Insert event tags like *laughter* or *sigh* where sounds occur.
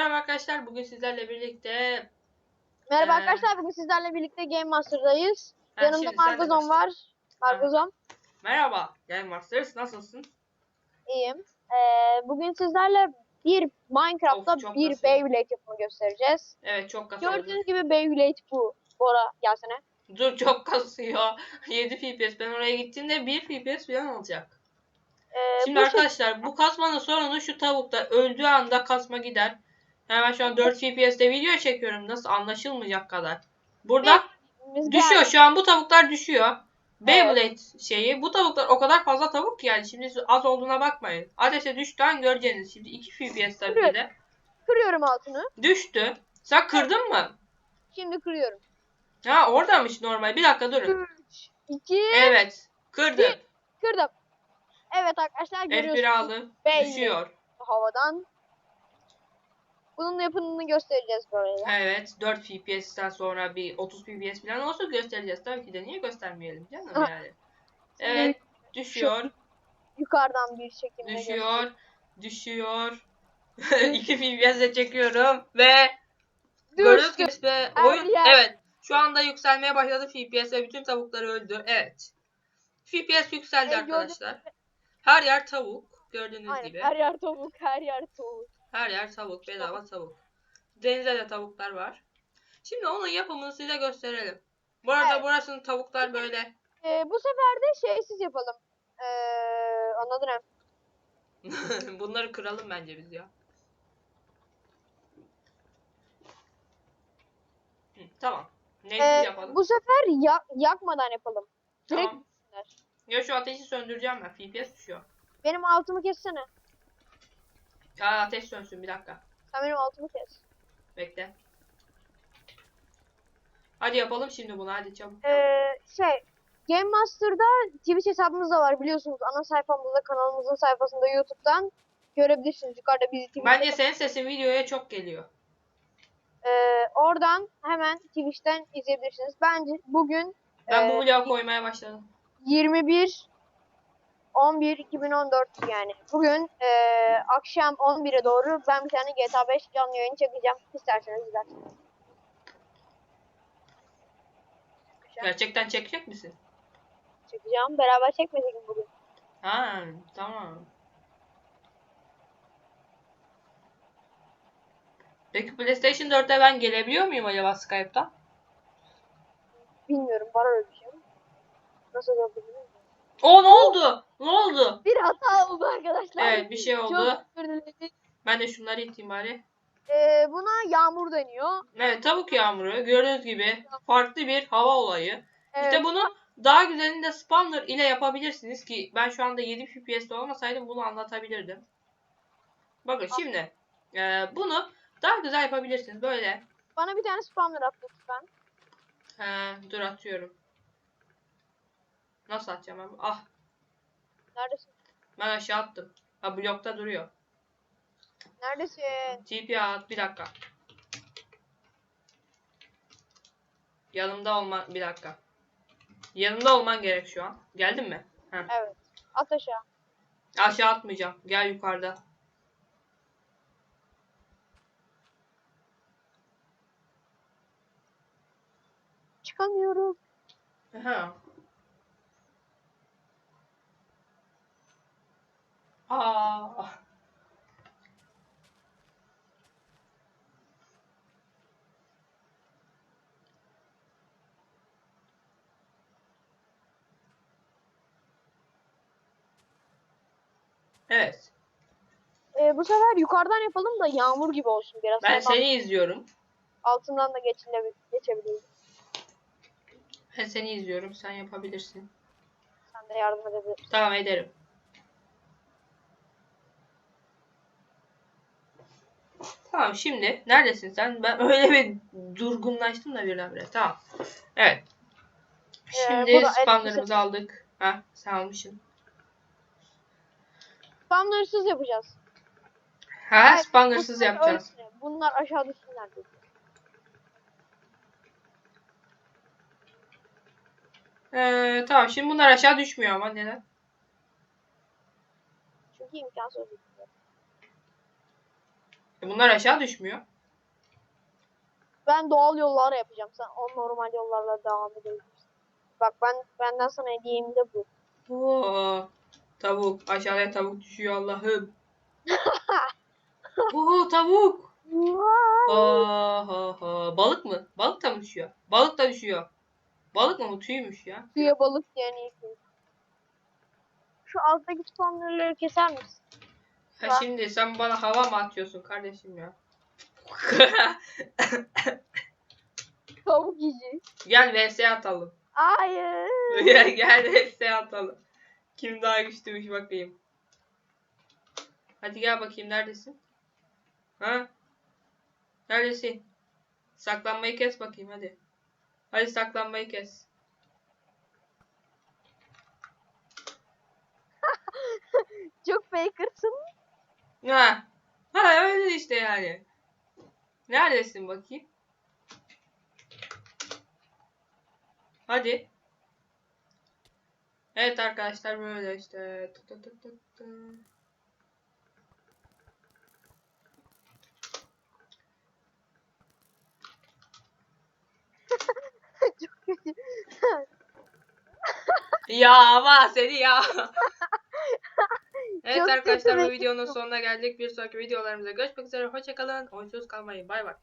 Merhaba arkadaşlar. Bugün sizlerle birlikte Merhaba Ee, arkadaşlar bugün sizlerle birlikte Game Master'dayız. Ha, Yanımda Margozon var. Margozon Merhaba Game Masters nasılsın? iyiyim. Ee, bugün sizlerle bir Minecraft'ta Of, bir kasıyor. Beyblade yapımı göstereceğiz. Evet çok kasıyor. Gördüğünüz gibi Beyblade bu. Bora gelsene. Dur çok kasıyor. *laughs* 7 FPS. Ben oraya gittiğimde 1 FPS falan alacak. Ee, Şimdi bu şey- arkadaşlar bu kasmanın sorunu şu tavukta öldüğü anda kasma gider. Hemen şu an 4 FPS'te video çekiyorum. Nasıl anlaşılmayacak kadar. Burada biz düşüyor şu an bu tavuklar düşüyor. Beyblade şeyi. Bu tavuklar o kadar fazla tavuk ki yani. Şimdi az olduğuna bakmayın. Ateşe düştüğü an göreceğiniz. Şimdi 2 FPS tabii ki de. Kırıyorum altını. Düştü. Sen kırdın mı? Şimdi kırıyorum. Ha oradamış normal. Bir dakika durun. 3, 2, Evet. Kırdı. kırdım. Evet arkadaşlar F1 görüyorsunuz aldı. Beyblade. Düşüyor. havadan. Bunun yapımını göstereceğiz böyle. Evet. 4 FPS'ten sonra bir 30 FPS falan olsa göstereceğiz. Tabii ki de niye göstermeyelim canım Ah. yani. Evet. Düşüyor. Yukarıdan bir şekilde Düşüyor. Düşüyor. *laughs* 2 FPS'e çekiyorum ve Gördüğünüz gibi ve oyun evet şu anda yükselmeye başladı FPS ve bütün tavukları öldü. Evet. FPS yükseldi gördüm. arkadaşlar. Her yer tavuk gördüğünüz Aynen. gibi. Her yer tavuk, her yer tavuk. Her yer tavuk, bedava tavuk. Denizde de tavuklar var. Şimdi onun yapımını size gösterelim. Bu arada Evet. burasının tavuklar böyle. Ee, bu sefer de şeysiz yapalım. Ee, anladın *laughs* mı? Bunları kıralım bence biz ya. Hı, tamam. Neyse Ee, yapalım. bu sefer ya- yakmadan yapalım. Direkt Tamam. Ya şu ateşi söndüreceğim ben. FPS düşüyor. Benim altımı kessene. Ya ateş sönsün bir dakika. Sen benim altımı kes. Bekle. Hadi yapalım şimdi bunu hadi çabuk. Ee, şey, Game Master'da Twitch hesabımız da var biliyorsunuz. Ana sayfamızda, kanalımızın sayfasında YouTube'dan görebilirsiniz. Yukarıda bizi Twitch'te. Bence senin sesin videoya çok geliyor. Ee, oradan hemen Twitch'ten izleyebilirsiniz. Bence bugün Ben bu vlogu koymaya başladım. 21 11 2014 yani. Bugün eee, akşam 11'e doğru ben bir tane GTA 5 canlı yayın çekeceğim. İsterseniz izlersiniz. Gerçekten çekecek misin? Çekeceğim. Beraber çekmedik mi bugün? Ha tamam. Peki PlayStation 4'te ben gelebiliyor muyum acaba Skype'tan? Bilmiyorum. Var öyle bir şey mi? Nasıl oldu bilmiyorum. O ne oldu? Ne oldu? Bir hata oldu arkadaşlar. Evet bir şey oldu. Çok özür dilerim. Ben de şunları iteyim bari. Eee, buna yağmur deniyor. Evet tavuk yağmuru gördüğünüz gibi farklı bir hava olayı. Evet. İşte bunu daha güzelini de spawner ile yapabilirsiniz ki ben şu anda 7 FPS'te olmasaydım bunu anlatabilirdim. Bakın şimdi e, bunu daha güzel yapabilirsiniz böyle. Bana bir tane spawner at lütfen. He, dur atıyorum. Nasıl atacağım ben? Ah Neredesin? ben aşağı attım. Ha blokta duruyor. Neredesin? TP at bir dakika. Yanımda olman bir dakika. Yanımda olman gerek şu an. Geldin mi? Heh. Evet. At aşağı. Aşağı atmayacağım. Gel yukarıda. Çıkamıyorum. Aha. Aa. Evet. Eee, bu sefer yukarıdan yapalım da yağmur gibi olsun biraz. Ben Sonra seni izliyorum. altından da geçilebilir, geçebiliriz. Ben seni izliyorum. Sen yapabilirsin. Sen de yardım edebilirsin. Tamam ederim. Tamam şimdi neredesin sen? Ben *laughs* öyle bir durgunlaştım da birdenbire. Tamam. Evet. Ee, Şimdi da spamlarımızı aldık. Ha sen almışsın. Spamlarsız yapacağız. Ha Evet, spamlarsız yapacağız. ölsün. Bunlar aşağı düşsünler. Ee, tamam şimdi bunlar aşağı düşmüyor ama neden? Çünkü imkansız. E bunlar aşağı düşmüyor. Ben doğal yollarla yapacağım. Sen o normal yollarla devam edebilirsin. Bak ben benden sana hediyem de bu. Oo, tavuk. Aşağıya tavuk düşüyor Allah'ım. *laughs* Oo tavuk. Ha ha ha. Balık mı? Balık da mı düşüyor? Balık da düşüyor. Balık mı? Bu tüymüş ya. Suya balık yani Şu alttaki spawnerları keser misin? Ha şimdi sen bana hava mı atıyorsun kardeşim ya? *laughs* Tavuk yiyici. gel vs atalım. Hayır. gel gel vs atalım. Kim daha güçlüymüş bakayım. Hadi gel bakayım neredesin? Ha? Neredesin? Saklanmayı kes bakayım hadi. Hadi saklanmayı kes. *laughs* Çok fakersın. Ha. Ha öyle işte yani. Neredesin bakayım? Hadi. Evet arkadaşlar böyle işte. Tut tut tut tut. Çok kötü. Ya ama seni ya. *laughs* evet Çok arkadaşlar bu videonun sonuna geldik. Bir sonraki videolarımıza görüşmek üzere. Hoşçakalın. Onsuz kalmayın. Bay bay.